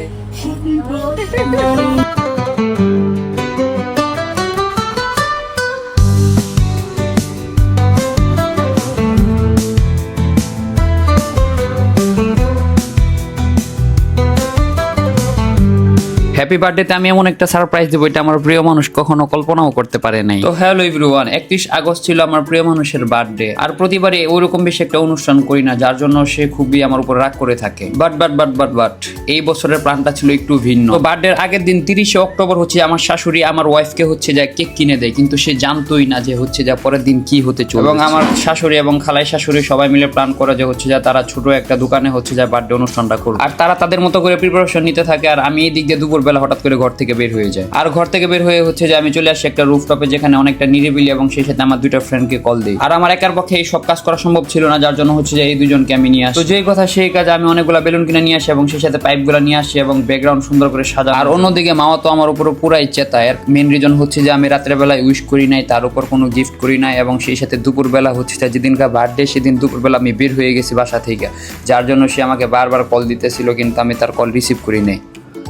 হবে। হ্যাপি বার্থডেতে আমি এমন একটা সারপ্রাইজ দেবো এটা আমার প্রিয় মানুষ কখনো কল্পনাও করতে পারে নাই। তো হ্যালো এভরিওয়ান একত্রিশ আগস্ট ছিল আমার প্রিয় মানুষের বার্থডে আর প্রতিবারে ওইরকম বেশি একটা অনুষ্ঠান করি না যার জন্য সে খুবই আমার উপর রাগ করে থাকে। But but but but but এই বছরের প্ল্যানটা ছিল একটু ভিন্ন। তো বার্থডের আগের দিন তিরিশে অক্টোবর হচ্ছে আমার শাশুড়ি আমার ওয়াইফকে হচ্ছে যা কেক কিনে দেয় কিন্তু সে জানতোই না যে হচ্ছে যা পরের দিন কি হতে চলবে এবং আমার শাশুড়ি এবং খালাই শাশুড়ি সবাই মিলে প্ল্যান করে যে হচ্ছে যা তারা ছোট একটা দোকানে হচ্ছে যা বার্থডে অনুষ্ঠানটা করবে আর তারা তাদের মতো করে প্রিপারেশন নিতে থাকে আর আমি এই দিক দিয়ে দুপুরবেলা হঠাৎ করে ঘর থেকে বের হয়ে যায়। আর ঘর থেকে বের হয়ে হচ্ছে যে আমি চলে আসি একটা রুফটপে যেখানে অনেকটা নিরিবিলি এবং সেই সাথে আমার দুইটা ফ্রেন্ডকে কল দিই। আর আমার একার পক্ষে এই সব কাজ করা সম্ভব ছিল না, যার জন্য হচ্ছে যে এই দুজনকে আমি নিয়ে আসি। তো যেই কথা সেই কাজ আমি অনেকগুলো বেলুন কিনে নিয়ে আসি এবং সেই সাথে পাইপগুলো নিয়ে আসি এবং ব্যাকগ্রাউন্ড সুন্দর করে সাজা আর অন্যদিকে মামা তো আমার উপর পুরাই চেতা এর মেন রিজন হচ্ছে যে আমি রাত্রে বেলায় উইশ করি নাই, তার উপর কোনো গিফট করি নাই এবং সেই সাথে দুপুরবেলা হচ্ছে যে যেদিনকার বার্থডে সেদিন দুপুরবেলা আমি বের হয়ে গেছি বাসা থেকে, যার জন্য সে আমাকে বারবার কল দিতেছিল কিন্তু আমি তার কল রিসিভ করি নাই।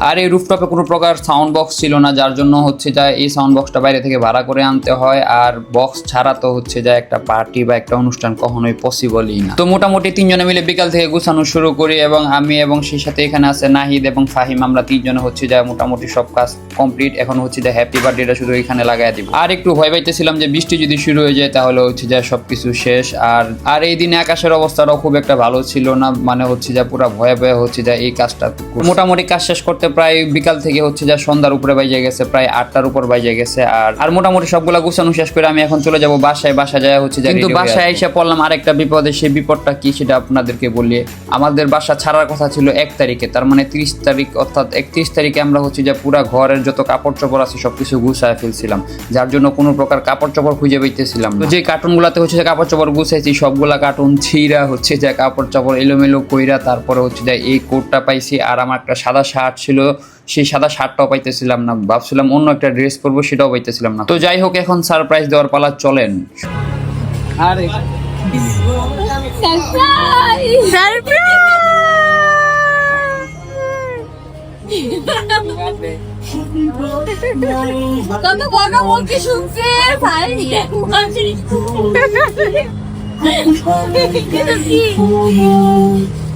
আর এই রুফটপে কোনো প্রকার সাউন্ড বক্স ছিল না, যার জন্য হচ্ছে যা এই সাউন্ড বক্সটা বাইরে থেকে ভাড়া করে আনতে হয়। আর বক্স ছাড়া তো হচ্ছে যা একটা পার্টি বা একটা অনুষ্ঠান কখনোই পসিবলই না। তো মোটামুটি তিনজনে মিলে বিকাল থেকে গুছানো শুরু করি এবং আমি এবং সেই সাথে এখানে আছে নাহিদ এবং ফাহিম। আমরা তিনজনে হচ্ছে যা মোটামুটি সব কাজ কমপ্লিট এখন হচ্ছে যে হ্যাপি বার্থডেটা শুধু এখানে লাগাই দিব। আর একটু ভয় পাইতেছিলাম যে বৃষ্টি যদি শুরু হয়ে যায় তাহলে হচ্ছে যা সবকিছু শেষ। আর আর এই দিনে আকাশের অবস্থাটাও খুব একটা ভালো ছিল না। মানে হচ্ছে যা পুরো ভয়ে ভয়ে হচ্ছে যা এই কাজটা। মোটামুটি কাজ শেষ করতে প্রায় বিকাল থেকে হচ্ছে যা সন্ধ্যার উপরে বাইজে গেছে প্রায় আটটার উপর বাইজে গেছে। আর আর মোটামুটি সবগুলা গুছানো শেষ করে আমি এখন চলে যাব বাসায় বাসা যায় হচ্ছে কিন্তু বাসায় এসে পড়লাম আরেকটা বিপদে সেই বিপদটা কি সেটা আপনাদেরকে বলি। আমাদের বাসা ছাড়ার কথা ছিল এক তারিখে তার মানে ত্রিশ তারিখ অর্থাৎ একত্রিশ তারিখে আমরা হচ্ছে যে পুরা ঘরের যত কাপড় চোপড় আছে সবকিছু গুছায় ফেলছিলাম। যার জন্য কোনো প্রকার কাপড় চোপড় খুঁজে। তো যে কার্টুনগুলোতে হচ্ছে যে কাপড় চোপড় গুছাইছি সবগুলা কার্টুন ছিঁড়া হচ্ছে যে কাপড় চোপড় এলোমেলো কইরা তারপরে হচ্ছে যে এই কোটটা পাইছি আর আমার একটা সাদা শার্ট ছিল সেই সাদা শার্টটাও পাইতেছিলাম না ভাবছিলাম অন্য একটা ড্রেস পরবো সেটাও পাইতেছিলাম না। তো যাই হোক এখন সারপ্রাইজ দেওয়ার পালা চলেন। আরে। শুনছে ভাই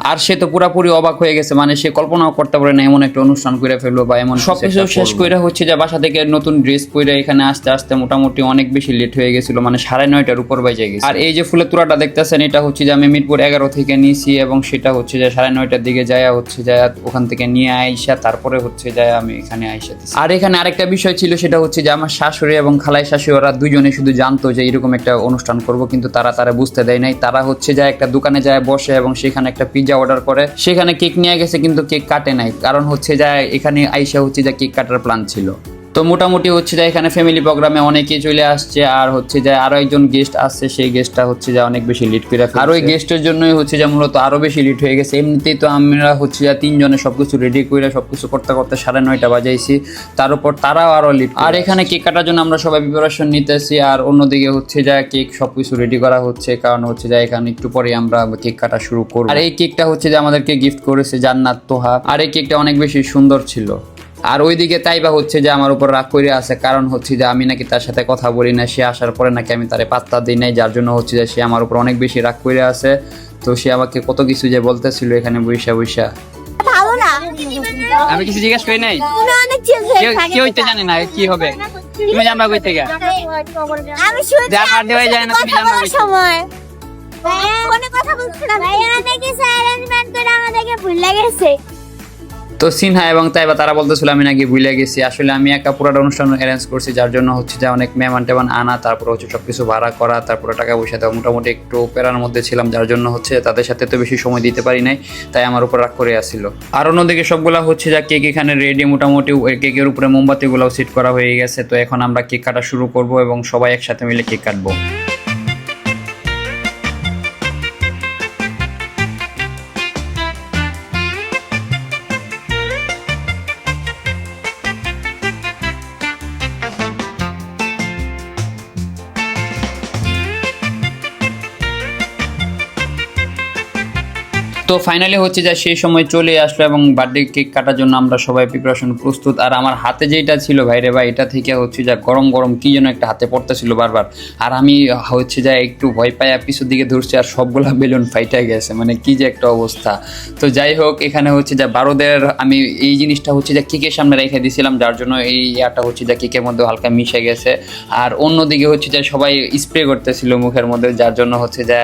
আর সে তো পুরাপুরি অবাক হয়ে গেছে মানে সে কল্পনাও করতে পারে না এমন একটা অনুষ্ঠান করে ফেলব বা এমন সবকিছু শেষ করে হচ্ছে যে বাসা থেকে নতুন ড্রেস পরে এখানে আসতে আসতে মোটামুটি অনেক বেশি লেট হয়ে গেছিল মানে সাড়ে নয়টার উপর বাজে গেছে। আর এই যে ফুলের তোড়াটা দেখতেছেন এটা হচ্ছে যে আমি মিরপুর এগারো থেকে নিয়েছি এবং সেটা হচ্ছে যে সাড়ে নয়টার দিকে যায় হচ্ছে যায় ওখান থেকে নিয়ে আইসা তারপরে হচ্ছে যায় আমি এখানে আইসা আর এখানে আরেকটা বিষয় ছিল সেটা হচ্ছে যে আমার শাশুড়ি এবং খালাই শাশুড়ি ওরা দুজনে শুধু জানতো যে এরকম একটা অনুষ্ঠান করব কিন্তু তারা তারা বুঝতে দেয় নাই। তারা হচ্ছে যায় একটা দোকানে যায় বসে এবং সেখানে একটা পিৎজা অর্ডার করে, সেখানে কেক নিয়ে গেছে কিন্তু কেক কাটে নাই। কারণ হচ্ছে যা, এখানে আইসা হচ্ছে যা কেক কাটার প্ল্যান ছিল। তো মোটামুটি হচ্ছে যে এখানে ফ্যামিলি প্রোগ্রামে অনেকেই চলে আসছে আর হচ্ছে যে আরও একজন গেস্ট আসছে সেই গেস্টটা হচ্ছে যে অনেক বেশি লিড করে আর ওই গেস্টের জন্যই হচ্ছে যে মূলত আরও বেশি লিড হয়ে গেছে। এমনিতেই তো আমরা হচ্ছে যে তিনজনে সবকিছু রেডি করে সবকিছু করতে করতে সাড়ে নয়টা বাজাইছি। তার উপর তারাও আরও লিড আর এখানে কেক কাটার জন্য আমরা সবাই প্রিপারেশন নিতেছি আর অন্যদিকে হচ্ছে যে কেক সবকিছু রেডি করা হচ্ছে কারণ হচ্ছে যে এখানে একটু পরে আমরা কেক কাটা শুরু করব। আর এই কেকটা হচ্ছে যে আমাদেরকে গিফট করেছে জান্নাত তোহা। আর এই কেকটা অনেক বেশি সুন্দর ছিল। আর ওইদিকে তাইবা হচ্ছে যে আমার উপর রাগ করে আছে কারণ হচ্ছে যে আমি নাকি তার সাথে কথা বলি না সে আসার পরে নাকি আমি তারে পাত্তা দিই নাই যার জন্য হচ্ছে যে সে আমার উপর অনেক বেশি রাগ করে আছে। তো সে আমাকে কত কিছু যে বলতেছিল এখানে বৈশা বৈশা ভালো না? আমি কিছু জিজ্ঞেস করি নাই? তুমি অনেক চেঞ্জ হয়ে কেউ কেউ তো জানে না কি হবে। তুমি জানবা কই থেকে? আমি শুনছি birthday হয়ে যায় না, তুমি কথা জানো বলার বেশি। সময়। ফোনে কথা বলছিলাম। ভাইয়া নাকি অ্যারেঞ্জমেন্ট করে আমাদেরকে ভুল গেছে তো সিনহা এবং তাইবা, তারা বলতেছিল, আমি নাকি ভুলে গেছি। আসলে আমি একা পুরোটা অনুষ্ঠান অ্যারেঞ্জ করছি, যার জন্য হচ্ছে যে অনেক মেহমান টেমান আনা, তারপর হচ্ছে সব কিছু ভাড়া করা, তারপরে টাকা পয়সা দেওয়া। মোটামুটি একটু পেরার মধ্যে ছিলাম, যার জন্য হচ্ছে তাদের সাথে তো বেশি সময় দিতে পারি নাই, তাই আমার উপর রাগ করে আসছিল আর অন্যদিকে সবগুলা হচ্ছে যা কেক এখানে রেডি মোটামুটি কেকের উপরে মোমবাতিগুলোও সেট করা হয়ে গেছে। তো এখন আমরা কেক কাটা শুরু করব এবং সবাই একসাথে মিলে কেক কাটবো। তো ফাইনালি হচ্ছে যে সেই সময় চলে আসলো এবং বার্থডে কেক কাটার জন্য আমরা সবাই প্রিপারেশন প্রস্তুত। আর আমার হাতে যেটা ছিল ভাইরে ভাই, এটা থেকে হচ্ছে যা গরম গরম কি যেন একটা হাতে পড়তেছিল বারবার। আর আমি হচ্ছে যা একটু ভয় পাই পিছুর দিকে ধরছি আর সবগুলা বেলুন ফাইটা গেছে। মানে কি যে একটা অবস্থা। তো যাই হোক, এখানে হচ্ছে যা বারোদের আমি এই জিনিসটা হচ্ছে যে কেকের সামনে রেখে দিয়েছিলাম যার জন্য এই ইয়াটা হচ্ছে যে কেকের মধ্যে হালকা মিশে গেছে। আর অন্যদিকে হচ্ছে যে সবাই স্প্রে করতেছিল মুখের মধ্যে, যার জন্য হচ্ছে যে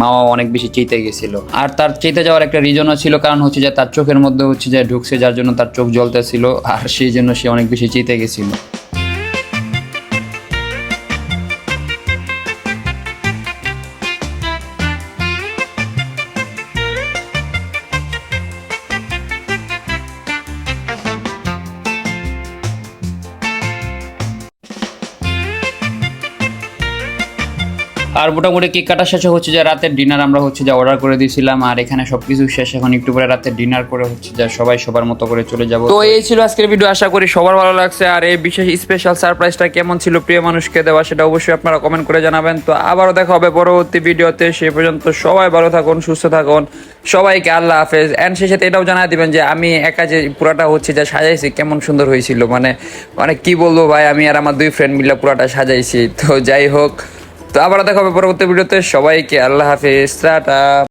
মামা অনেক বেশি চেতে গেছিল। আর তার চেতে যাওয়ার একটা রিজনও ছিল, কারণ হচ্ছে যে তার চোখের মধ্যে হচ্ছে যে ঢুকছে, যার জন্য তার চোখ জ্বলতেছিল, আর সেই জন্য সে অনেক বেশি চেতে গেছিল। আর মোটামুটি কেক কাটার শেষে হচ্ছে যে রাতের ডিনার আমরা হচ্ছে যে অর্ডার করে দিয়েছিলাম, আর এখানে সবকিছু শেষ। এখন একটু পরে রাতের ডিনার করে হচ্ছে যে সবাই সবার মতো করে চলে যাব। তো এই ছিল আজকের ভিডিও আশা করি সবার ভালো লাগছে। আর এই বিশেষ স্পেশাল সারপ্রাইজটা কেমন ছিল প্রিয় মানুষকে দেওয়া, সেটা অবশ্যই আপনারা কমেন্ট করে জানাবেন। তো আবারও দেখা হবে পরবর্তী ভিডিওতে সে পর্যন্ত সবাই ভালো থাকুন, সুস্থ থাকুন। সবাইকে আল্লাহ হাফেজ। অ্যান্ড সাথে এটাও জানা দিবেন যে আমি একা যে পুরাটা হচ্ছে যা সাজাইছি, কেমন সুন্দর হয়েছিল। মানে মানে কি বলব ভাই, আমি আর আমার দুই ফ্রেন্ড মিলে পুরাটা সাজাইছি। তো যাই হোক তো আবার দেখা হবে পরবর্তী ভিডিওতে। সবাইকে আল্লাহ হাফিজ টাটা।